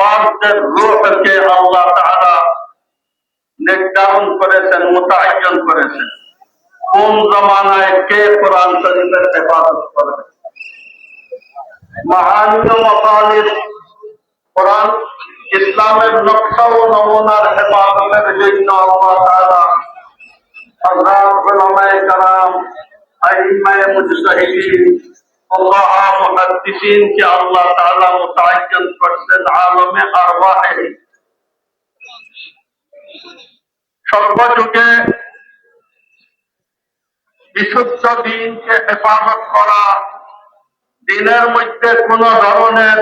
হুফাজদের রূহকে আল্লাহ তাআলা নির্ধারণ করেছেন মোতায়েন করেছেন কোন জমানায় কে কোরআন শরীফের হেফাজত করবে মাহানীয় মতালির কোরআন ইসলামের নকশা ও নমুনার হেফাজতের জন্য আল্লাহ তাআলা হযরত উলামায়ে কেরাম আইম্মায়ে মুজতাহিদিন ফুকাহা মুহাদ্দিসিন সর্বযুগে বিশুদ্ধ দিনকে হেফাজত করা দিনের মধ্যে কোন ধরনের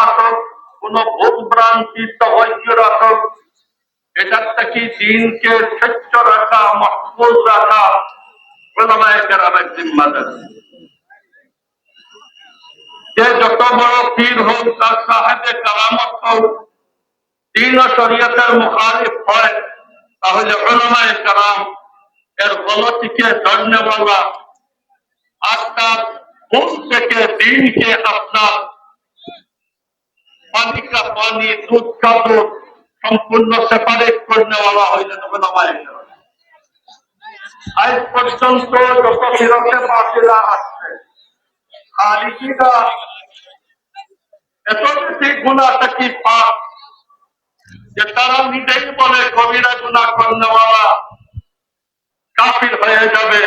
আসক কোন ভুল ভ্রান্তি আসক এটার থেকে দিনকে স্বচ্ছ রাখা, মহফুজ রাখা ওলামায়ে কেরামের জিম্মাদার। যে যত বড় পীর হোক, তার সাহেবে কারামত হোক, দিন ও শরীয়তের মুখালিফ সম্পূর্ণ সেপারেট করনে वाला হইলেন আজ পর্যন্ত যত ফিরতে বাতিলা আসছে। খালিকিরা এত বেশি গুণা থেকে পাক যে তারা নিজেই বলে কবিরা গুণা করনেওয়ালা কাফির হয়ে যাবে,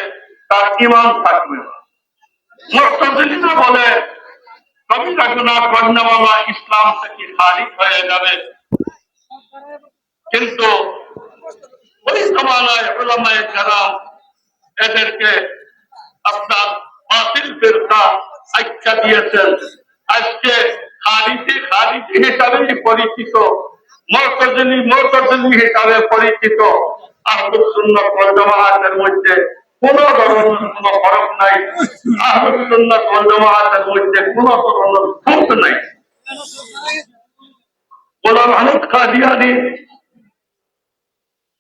তার ইমান থাকবে না। বলে, কবিরা গুণা করনেওয়ালা ইসলাম থেকে খারিজ হয়ে যাবে। কিন্তু ওই জমানায় ওলামায়ে এদেরকে আপনার বাতিল ফেরকা আখ্যা দিয়েছেন। আজকে খারিজি খারিজি হিসাবেই পরিচিত, মর্তজনী মর্তজনী হিসাবে পরিচিত আহমদ সুন্নত ওয়াল জামাআতের মধ্যে কোন ধরনের কোন ফরক নাই। আহমদ সুন্নত ওয়াল জামাআতের মধ্যে কোন ধরনের নাই।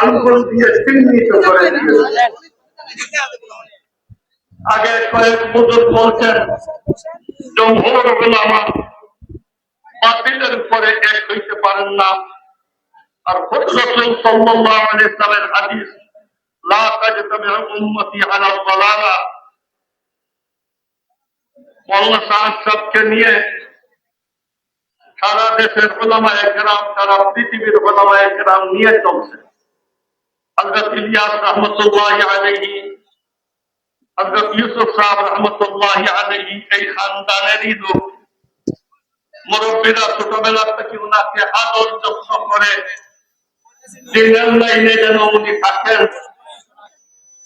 আঙ্গুল দিয়ে চিহ্নিত করে দিয়েছে আগে কয়েক বুজুর্গ বলছেন জমহুর বাতিলের উপরে এক হইতে পারেন না। আর রসুল সাল্লাল্লাহু আলাইহি সাল্লামের হাদিস লা তাজতামিউ উম্মতি আলা দালালা মোল্লা সাহেব সবকে নিয়ে সারা দেশের সারা পৃথিবীর নিয়ে চলছে। হযরত ইলিয়াস রহমতুল্লাহ আলাইহি, হযরত ইউসুফ সাহেব রহমতুল্লাহ আলাইহি এই খানদানেরই লোক। মুরব্বীরা ছোটবেলা থেকে উনাকে আদর যত্ন করে দিনের লাইনে যেন উনি থাকেন।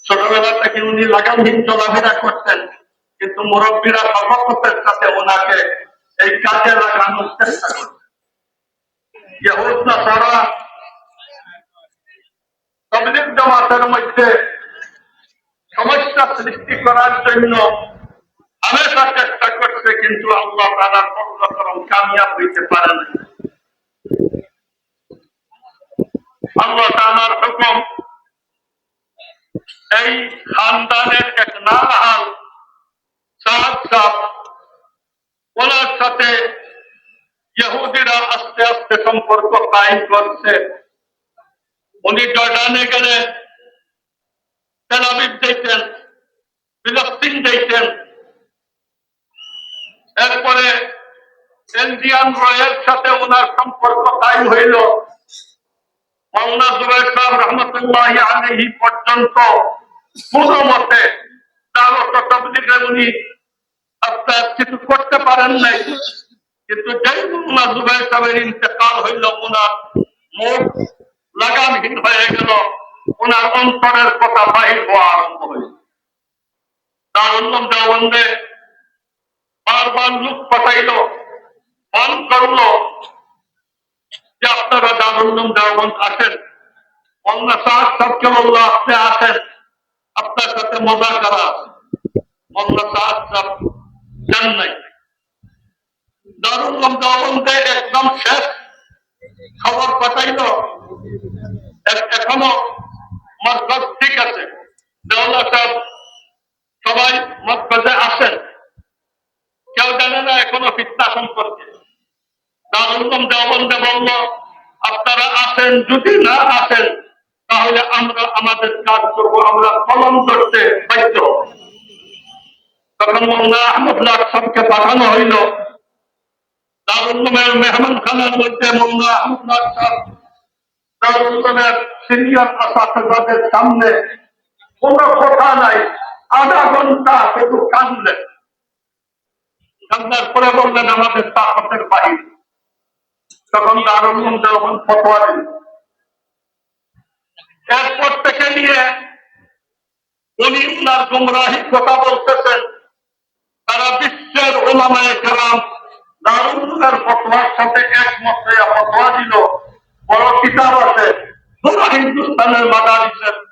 ছোটবেলা থেকে উনি লাগামহীন চলাফেরা করতেন, কিন্তু মুরব্বীরা সর্বপ্রতের সাথে ওনাকে এই কাজে লাগানোর চেষ্টা করতেন। ইহুদ, নাসারা তবলিগ জামাতের মধ্যে সমস্যা সৃষ্টি করার জন্য হামেশা চেষ্টা করছে, কিন্তু আল্লাহ তারা কর্মকরম কামিয়াব হইতে পারে না আল্লাহ তাআলার হুকুম, এই খানদানের এক নাহাল সাত সাত ওনার সাথে ইহুদিরা আস্তে আস্তে সম্পর্ক কায়েম করছে। উনি জর্ডানে গেলে তেল আবিব যাইতেন ফিলিস্তিন যাইতেন। এরপরে ইন্ডিয়ান রয়ের সাথে ওনার সম্পর্ক কায়েম হইল। মাওলানা জুবাইর সাহেব রহমতুল্লাহ আলাইহি পর্যন্ত কোনো মতে তাবলীগে উনি আপনার কিছু করতে পারেন নাই। কিন্তু যেই মাওলানা জুবাইর সাহেবের ইন্তেকাল হইল ওনার মুখ লাগামহীন হয়ে গেল। ওনার অন্তরের কথা বাহির হওয়া আরম্ভ হইল তার অন্য দেওবন্দে বারবার লোক পাঠাইল ফোন করল দারুল্লুম দেওবন্দ আসেন মোল্লা সাহেব সাহেবকে বলল আপনি আসেন, আপনার সাথে মজা করা আছে। মোল্লা সাহেব সাহেব যান নাই। দারুল্লুম দেওবন্দে একদম শেষ খবর পাঠাইল এখনও মরকজ ঠিক আছে। সবাই মরকজে আসেন। কেউ জানে না এখনও ফিতনা সম্পর্কে। দারুল্লম বলল, আপনারা আসেন, যদি না আসেন, তাহলে আমরা আমাদের কাজ করব, আমরা কলম করতে বাধ্য তখন মোল্লা আহমদুল্লাহ সবকে পাঠানো হইল। দারুল্লমের মেহমান খানার মধ্যে মোল্লা আহমদুল্লাহ দারুল্লমের সিনিয়র আসাদের সামনে কোনো কথা নাই, আধা ঘণ্টা শুধু কাঁদলেন কান্দার পরে বললেন, আমাদের তাকতের বাহির। তখন দারুল যখন ফতোয়া দিল এরপর থেকে নিয়ে উনি উনার গুমরাহি কথা বলতেছেন। তারা বিশ্বের ওলামায় কালাম দারুলের ফতোয়ার সাথে একমত হয়ে ফতোয়া দিল। বড় কিতাব আছে। পুরো হিন্দুস্তানের মাদারিসের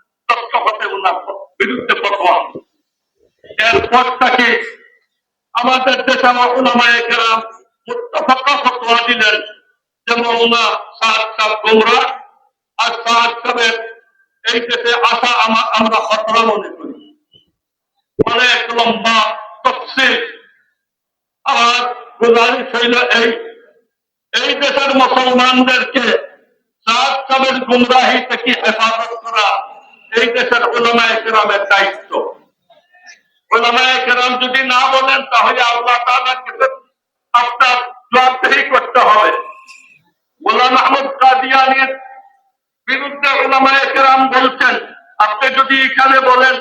উনার বিরুদ্ধে ফতোয়া। এরপর থেকে আমাদের দেশে ওলামায় কেরাম মুত্তাফাকা ফতোয়া দিলেন। যে সাহেব গোমরা, আর সাহেবের এই দেশে আসা আমা- আমরা খতরা মনে করি। লম্বা তফসিল। গুজারিশ হইল এই। এই দেশের মুসলমানদেরকে সাদ সাহেবের গুমরাহি থেকে হেফাজত করা এই দেশের ওলামায় কেরামের দায়িত্ব। ওলামায়ে কেরাম যদি না বলেন, তাহলে আল্লাহ আপনার জবাবদেহি করতে হবে। কাদিয়ানির বিরুদ্ধে ওলামায়ে কেরাম বলছেন, আপনি যদি এখানে বলেন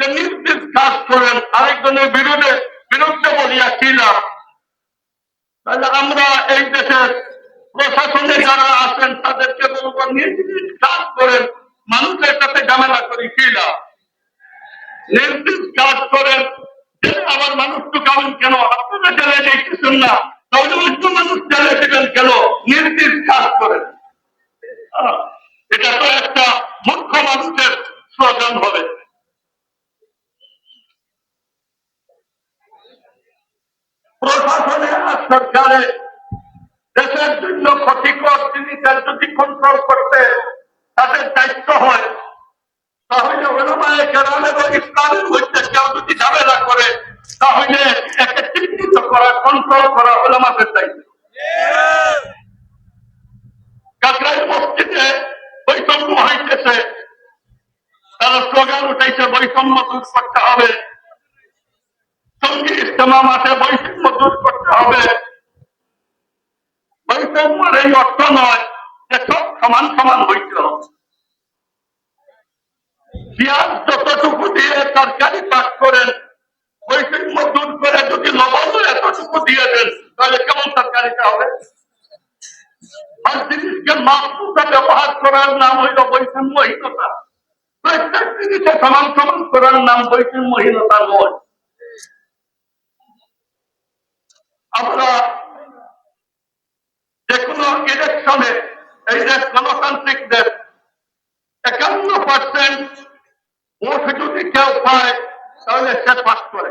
যে নির্দেশ কাজ করেন, আরেকজনের বিরুদ্ধে বিরুদ্ধে বলিয়া কি তাহলে আমরা এই দেশের প্রশাসনে যারা আছেন, তাদেরকে বলব নিজ কাজ করেন, মানুষের সাথে ঝামেলা করি কিনা নির্দিষ্ট কাজ করেন আবার আমার মানুষ তো কেমন কেন? আপনারা জেলে দেখতেছেন না, তাহলে অন্য মানুষ জেলে দেবেন কেন? নির্দিষ্ট কাজ করেন আহ, এটা তো একটা মুখ্য মানুষের স্লোগান হবে প্রশাসনে আর সরকারে দেশের জন্য জিনিসের যদি কন্ট্রোল করতে তাদের দায়িত্ব হয়, তাহলে ওলামায়ে কেরাম এবং ইসলামের মধ্যে কেউ যদি ঝামেলা করে, তাহলে একে চিহ্নিত করা কন্ট্রোল করা ওলামাদের দায়িত্ব। বৈষম্য দূর করতে হবে। সঙ্গী ইস্তেমা বৈষম্য দূর করতে হবে। বৈষম্যের এই অর্থ নয় যে সব সমান সমান হইতে হবে। পেঁয়াজ যতটুকু দিয়ে তরকারি পাক করেন, বৈষম্য দূর করে যদি লবণ এতটুকু দিয়ে দেন, তাহলে কেমন তরকারিটা হবে? আর জিনিসকে মাপটা ব্যবহার করার নাম হইল বৈষম্যহীনতা। প্রত্যেক জিনিসে সমান সমান করার নাম বৈষম্যহীনতা নয়। আমরা যে কোনো ইলেকশনে এই দেশ গণতান্ত্রিক দেশ একান্ন পার্সেন্ট ভোট যদি কেউ পায় তাহলে সে পাস করে।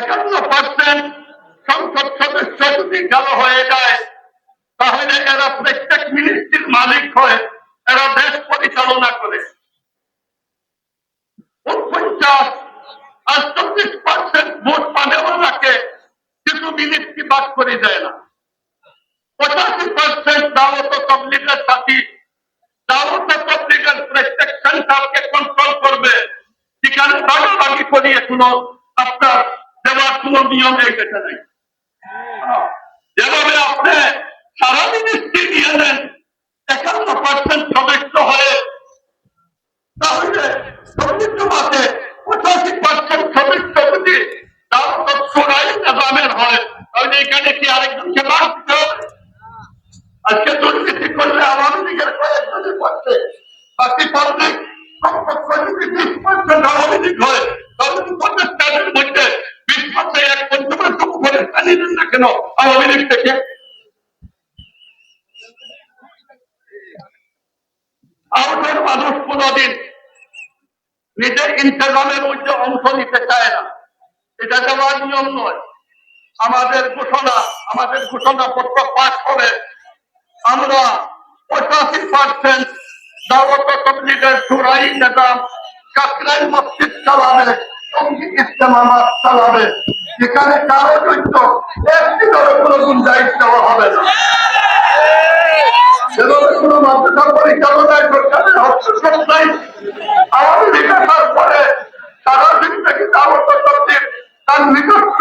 একান্ন পার্সেন্ট সংসদ সদস্য যদি হয়ে যায়, তাহলে এরা প্রত্যেক মিনিস্ট্রির মালিক হয় এরা দেশ পরিচালনা করে। উনপঞ্চাশ আর চব্বিশ পার্সেন্ট ভোট পানেওয়ালাকে কিছু মিনিস্ট্রি বাদ করে দেয় না। পার্সেন্ট দাওয়াত তবলিগের সাথী। দাওয়াত তবলিগের প্রত্যেক সেন্টারকে কন্ট্রোল করবে। সেখানে ভাগাভাগি করিয়ে কোনো আপনার দেওয়ার কোনো নিয়ম এই দেশে নাই যেভাবে আপনি no. জন্য আওয়ামী লীগ থেকে আউটের মানুষ কোনদিন নিজের ইন্টারনামের মধ্যে অংশ নিতে চায় না। এটা দেওয়ার নিয়ম নয়। আমাদের ঘোষণা আমাদের ঘোষণা পত্র পাঠ করে আমরা পঁচাশি পার্সেন্ট দাওয়াত তবলিগের সুরাই নেতাম কাকরাই মসজিদ চালামের যেখানে কারও জন্য একটি দলে কোনো গুঞ্জাইশ দেওয়া হবে তার নিজস্ব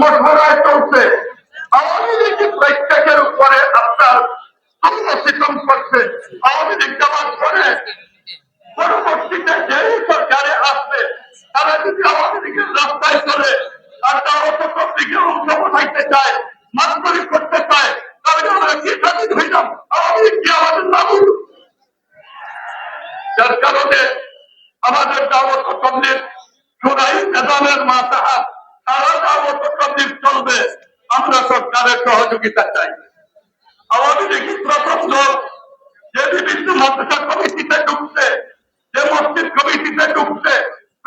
মশলায় চলছে। আওয়ামী লীগ প্রত্যেকের উপরে করছে, আওয়ামী লীগ যাওয়ার পরে পরবর্তীতে যেই তারা যদি আওয়ামী লীগের রাস্তায় চলে আর দাওয়াত তবলিগে অংশ বসাইতে চায় মাতবরি করতে চায়, তাহলে আমরা কি স্বাধীন হইলাম? লীগ কি আমাদের নামুন যার কারণে আমাদের দাওয়াত তবলিগ সুরাই নেজামের মাতাহাত তারা দাওয়াত তবলিগ চলবে। আমরা সরকারের সহযোগিতা চাই। আওয়ামী লীগ প্রথম দল যে বিভিন্ন মাদ্রাসা কমিটিতে ঢুকছে, যে মসজিদ কমিটিতে ঢুকছে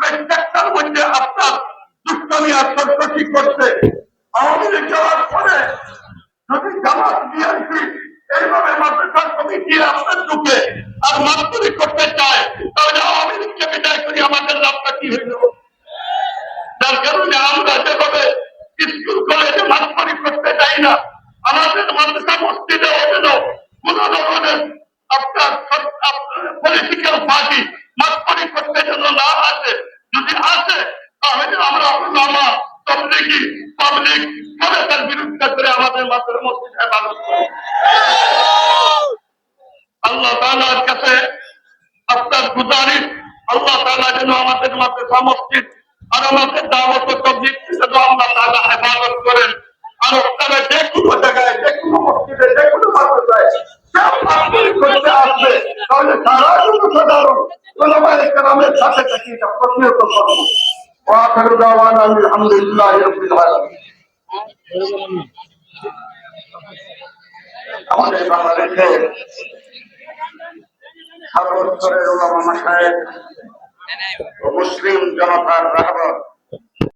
প্রত্যেকটার মধ্যে আপনার দুষ্টমি আর সন্ত্রাসী করছে আওয়ামী যাওয়ার পরে যদি জামাত বিএনপি এইভাবে মাদ্রাসা কমিটি আপনার আর মাস্তুরি করতে চায়? তাহলে আওয়ামী লীগকে বিদায় করি, আমাদের লাভটা কি হইল যার কারণে আমরা যেভাবে স্কুল কলেজে মাস্তারি করতে চাই না আমাদের মাদ্রাসা মসজিদে যেন কোন ধরনের আপনার পলিটিক্যাল পার্টি মাস্তারি করতে যেন না আসে যদি আসে তাহলে আমরা ওলামা তবলিগি, পাবলিক সবাই বিরুদ্ধে করে আমাদের মাত্র মসজিদে হেফাজত আল্লাহ তাআলার কাছে আপনার গুজারিশ আল্লাহ তাআলা যেন আমাদের মাদ্রাসা মসজিদ আর আমাদের দাওয়াত তাবলীগ যেন আল্লাহ তাআলা হেফাজত করেন। আর আপনারা যে কোনো জায়গায়, যে কোনো মসজিদে, যে কোনো মাদ্রাসায় করতে আসবে, তাহলে সারা জনসাধারণ ওলামায়ে কেরামের সাথে থেকে এটা প্রতিহত করব وآخر دعوانا أن الحمد لله رب العالمين আমাদের বাংলাদেশে সর্বস্তরের ওলামা মাসায়েখ ও মুসলিম জনতার রাহবত